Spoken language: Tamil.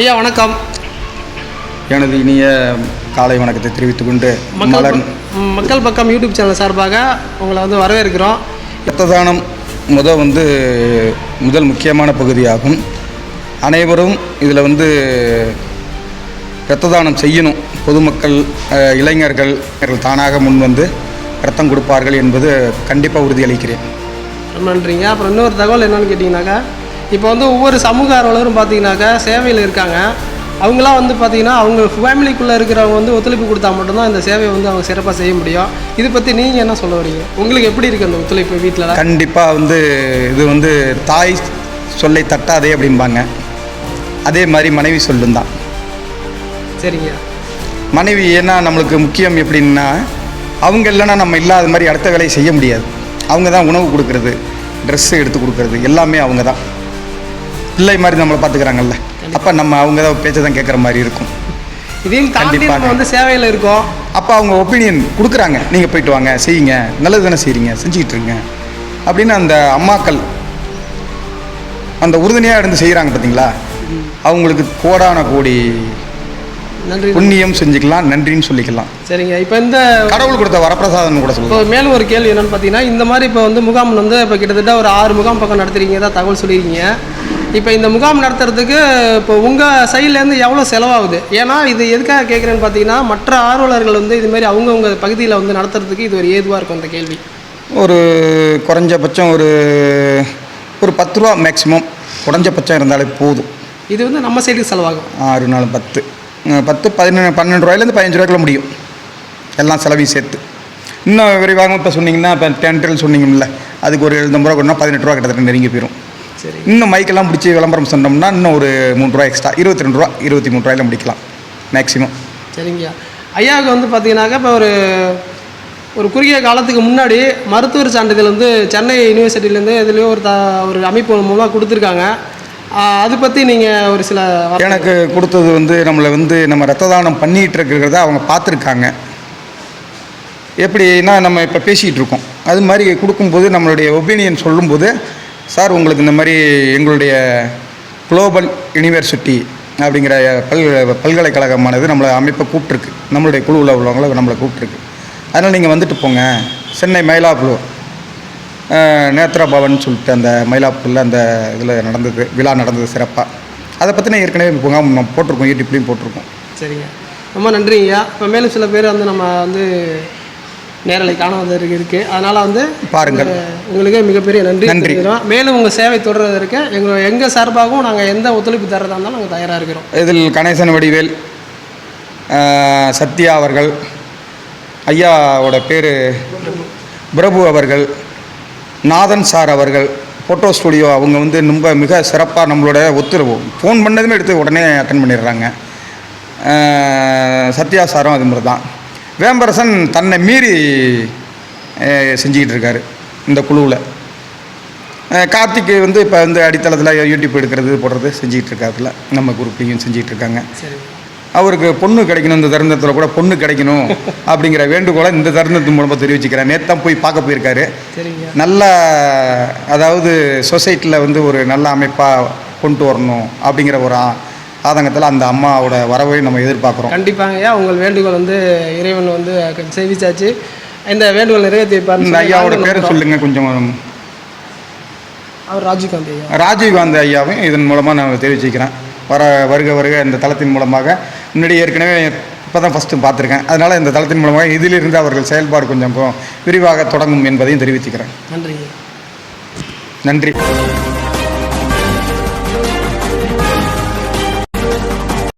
ஐயா வணக்கம். எனது இனிய காலை வணக்கத்தை தெரிவித்துக் கொண்டு மக்கள் மக்கள் பக்கம் யூடியூப் சேனல் சார்பாக உங்களை வந்து வரவேற்கிறோம். இரத்த தானம் முத வந்து முதல் முக்கியமான பகுதியாகும். அனைவரும் இதில் வந்து இரத்த தானம் செய்யணும். பொதுமக்கள் இளைஞர்கள் தானாக முன் வந்து ரத்தம் கொடுப்பார்கள் என்பது கண்டிப்பாக உறுதியளிக்கிறேன். ரொம்ப நன்றிங்க. அப்புறம் இன்னொரு தகவல் என்னன்னு கேட்டிங்கனாக்கா இப்போ வந்து ஒவ்வொரு சமூக ஆர்வலரும் பார்த்தீங்கன்னாக்கா சேவையில் இருக்காங்க. அவங்களாம் வந்து பார்த்தீங்கன்னா அவங்க ஃபேமிலிக்குள்ளே இருக்கிறவங்க வந்து ஒத்துழைப்பு கொடுத்தா மட்டும்தான் இந்த சேவையை வந்து அவங்க சிறப்பாக செய்ய முடியும். இது பற்றி நீங்கள் என்ன சொல்ல வரீங்க? உங்களுக்கு எப்படி இருக்குது அந்த ஒத்துழைப்பு வீட்டில் கண்டிப்பாக வந்து இது வந்து தாய் சொல்லை தட்டாதே அப்படிம்பாங்க. அதே மாதிரி மனைவி சொல்லும் தான். சரிங்க. மனைவி ஏன்னா நம்மளுக்கு முக்கியம் எப்படின்னா அவங்க இல்லைன்னா நம்ம இல்லாத மாதிரி அடுத்த வேலையை செய்ய முடியாது. அவங்க தான் உணவு கொடுக்கறது ட்ரெஸ்ஸு எடுத்து கொடுக்கறது எல்லாமே அவங்க தான். பிள்ளை மாதிரி நம்மளை பார்த்துக்கிறாங்கல்ல. அப்போ நம்ம அவங்க தான் பேச்சை தான் கேட்குற மாதிரி இருக்கும். இதையும் தாண்டி கண்டிப்பாக. நம்ம வந்து சேவையில் இருக்கோம். அப்போ அவங்க ஒப்பீனியன் கொடுக்குறாங்க. நீங்கள் போயிட்டு வாங்க செய்யுங்க. நல்லது தானே செய்கிறீங்க செஞ்சுக்கிட்டு இருங்க. அப்படின்னு அந்த அம்மாக்கள் அந்த உறுதுணையாக இருந்து செய்கிறாங்க பார்த்தீங்களா அவங்களுக்கு கோடான கோடி நன்றி புண்ணியம் செஞ்சுக்கலாம் நன்றின்னு சொல்லிக்கலாம். சரிங்க. இப்போ இந்த கடவுள் கொடுத்த வரப்பிரசாதம்னு கூட இப்போ சொல்லலாம் மேலும் ஒரு கேள்வி என்னன்னு பார்த்தீங்கன்னா இந்த மாதிரி இப்போ வந்து முகாம் வந்து இப்போ கிட்டத்தட்ட ஒரு ஆறு முகாம் பக்கம் நடத்துறீங்க தான் தகவல் சொல்லியிருக்கீங்க. இப்போ இந்த முகாம் நடத்துறதுக்கு இப்போ உங்கள் சைட்லேருந்து எவ்வளோ செலவாகுது? ஏன்னா இது எதுக்காக கேட்குறேன்னு பார்த்தீங்கன்னா மற்ற ஆர்வலர்கள் வந்து இது மாதிரி அவங்கவுங்க பகுதியில் வந்து நடத்துறதுக்கு இது ஒரு ஏதுவாக இருக்கும் இந்த கேள்வி. ஒரு குறைஞ்சபட்சம் ஒரு ஒரு பத்து ரூபா மேக்ஸிமம் குறைஞ்சபட்சம் இருந்தாலே போதும். இது வந்து நம்ம சைடுக்கு செலவாகும். ஆறு நாலு பத்து. பத்து பதினொன்று பன்னெண்டு ரூபாயிலேருந்து பதினஞ்சு ரூபாய்க்குள்ள முடியும். எல்லாம் செலவையும் சேர்த்து. இன்னும் விரைவாக இப்போ சொன்னீங்கன்னா இப்போ டென்ட்ரல் சொன்னீங்கல்ல அதுக்கு ஒரு எழுநூறு ரூபா கொண்டா பதினெட்டு ரூபா கிட்டத்தட்ட நெருங்கி போயிடும் சரி. இன்னும் மைக்கெல்லாம் பிடிச்சி விளம்பரம் சொன்னோம்னா இன்னும் ஒரு மூணு ரூபா எக்ஸ்ட்ரா இருபத்தி ரெண்டு ரூபா இருபத்தி மூணு ரூபாயில முடிக்கலாம். மேக்ஸிமம் சரிங்க. ஐயாவுக்கு வந்து பார்த்தீங்கன்னாக்கா இப்போ ஒரு ஒரு குறுகிய காலத்துக்கு முன்னாடி மருத்துவர் சான்றிதழ் வந்து சென்னை யூனிவர்சிட்டிலேருந்து எதுலேயோ ஒரு த ஒரு அமைப்பு மூலமாக கொடுத்துருக்காங்க. அது பற்றி நீங்கள் ஒரு சில எனக்கு கொடுத்தது வந்து நம்மளை வந்து நம்ம ரத்த தானம் பண்ணிகிட்டு இருக்கிறத அவங்க பார்த்துருக்காங்க. எப்படின்னா நம்ம இப்போ பேசிகிட்டு இருக்கோம். அது மாதிரி கொடுக்கும்போது நம்மளுடைய ஒப்பீனியன் சொல்லும்போது சார் உங்களுக்கு இந்த மாதிரி எங்களுடைய குளோபல் யூனிவர்சிட்டி அப்படிங்கிற பல் பல்கலைக்கழகமானது நம்மளை அமைப்பை கூப்பிட்ருக்கு நம்மளுடைய குழுவில் உள்ளவங்கள நம்மளை கூப்பிட்ருக்கு அதனால் நீங்கள் வந்துட்டு போங்க. சென்னை மயிலாப்பூர். நேத்ரா பவன் சொல்லிட்டு அந்த மயிலாப்பூரில் அந்த இதில் நடந்தது விழா நடந்தது சிறப்பாக அதை பற்றின ஏற்கனவே போங்க நம்ம போட்டிருக்கோம் யூடியூப்லேயும் போட்டிருக்கோம். சரிங்க. ரொம்ப நன்றிங்கய்யா இப்போ மேலும் சில பேர் வந்து நம்ம வந்து நேரலை காணுவதற்கு இருக்குது அதனால் வந்து பாருங்கள். உங்க- உங்களுக்கு மிகப்பெரிய நன்றி நன்றி. மேலும் உங்கள் சேவை தொடர்வதற்கு எங்கள் எங்கள் சார்பாகவும் நாங்கள் எந்த ஒத்துழைப்பு தரதா இருந்தாலும் நாங்கள் தயாராக இருக்கிறோம். இதில் கணேசன் வடிவேல் சத்யா அவர்கள் ஐயாவோட பேர் பிரபு அவர்கள் நாதன் சார் அவர்கள் ஃபோட்டோ ஸ்டுடியோ அவங்க வந்து ரொம்ப மிக சிறப்பாக நம்மளோட ஒத்துழைப்பு. ஃபோன் பண்ணதுமே எடுத்து உடனே அட்டன் பண்ணிடுறாங்க. சத்யா சாரும் அது மாதிரி தான் வேம்பரசன் தன்னை மீறி செஞ்சுக்கிட்டு இருக்காரு இந்த குழுவில். கார்த்திக் வந்து இப்போ வந்து அடித்தளத்தில் யூடியூப் எடுக்கிறது போடுறது செஞ்சுக்கிட்டு இருக்காப்புல நம்ம குரூப்லேயும் செஞ்சுக்கிட்டு இருக்காங்க அவருக்கு பொண்ணு கிடைக்கணும் இந்த தருணத்தில் கூட பொண்ணு கிடைக்கணும் அப்படிங்கிற வேண்டுகோளை இந்த தருணத்தின் மூலமாக தெரிவிச்சுக்கிறேன். நேற்று தான் போய் பார்க்க போயிருக்காரு. நல்ல அதாவது சொசைட்டியில் வந்து ஒரு நல்ல அமைப்பாக கொண்டு வரணும் அப்படிங்கிற ஒரு ஆதங்கத்தில் அந்த அம்மாவோட வரவை நம்ம எதிர்பார்க்குறோம். கண்டிப்பாங்கய்யா உங்கள் வேண்டுகோள் வந்து இறைவன் வந்து செவிச்சாச்சு. இந்த வேண்டுகோள் நிறைவேற்றி இந்த ஐயாவோட பேரை. சொல்லுங்கள் கொஞ்சம். அவர் ராஜீவ்காந்த் ஐயா. ராஜீவ்காந்தி ஐயாவையும் இதன் மூலமாக நான் தெரிவிச்சுக்கிறேன். வர வருக வருக இந்த தளத்தின் மூலமாக. முன்னாடி ஏற்கனவே இப்போ தான் ஃபஸ்ட்டு பார்த்துருக்கேன். அதனால் இந்த தளத்தின் மூலமாக இதிலிருந்து அவர்கள் செயல்பாடு கொஞ்சம் விரிவாக தொடங்கும் என்பதையும் தெரிவிச்சுக்கிறேன். நன்றிங்க. நன்றி.